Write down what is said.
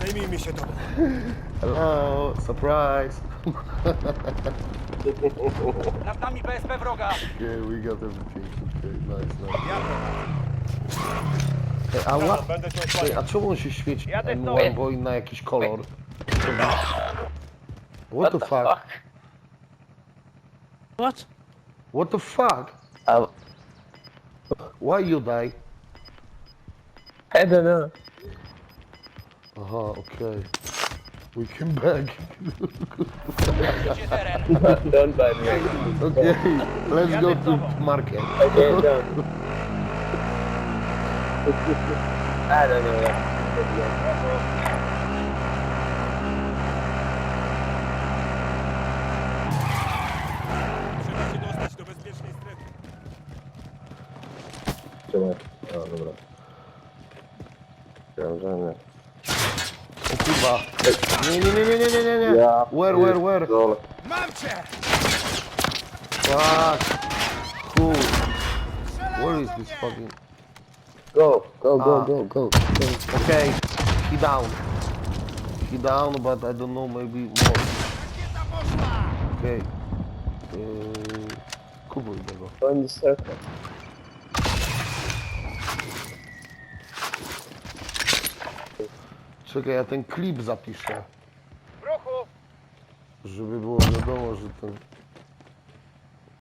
Zajmijmy się tobą. Hello, surprise. Nad nami BSP wroga. Okay, we got everything. Okay, nice, nice. Ej, a, ła... będę cię Ej, osłaniał. a czemu on się świeci Jadę z tobą. M1 bo na jakiś kolor? What the fuck? What? What the fuck? Why you die? I don't know. Aha, okay. We came back. Idzie teren. don't buy me. Okay, let's go to market. Okay, don't. I don't know. Trzeba się dostać do bezpiecznej strefy. Trzymaj. O, dobra. Krążenie. O kurwa. Nie, nie, nie, nie, nie, nie, nie, nie. Ja Where, where, where? pierdolę. Mam cię! Fuck. Who? Where is this fucking... Go, go, go, Ah. go, go. Okay, he down. He down, but I don't know, maybe more. Okay. Yy, kupuj tego. Go in the circle. Czekaj, ja ten klip zapiszę. W ruchu. Żeby było wiadomo, że ten...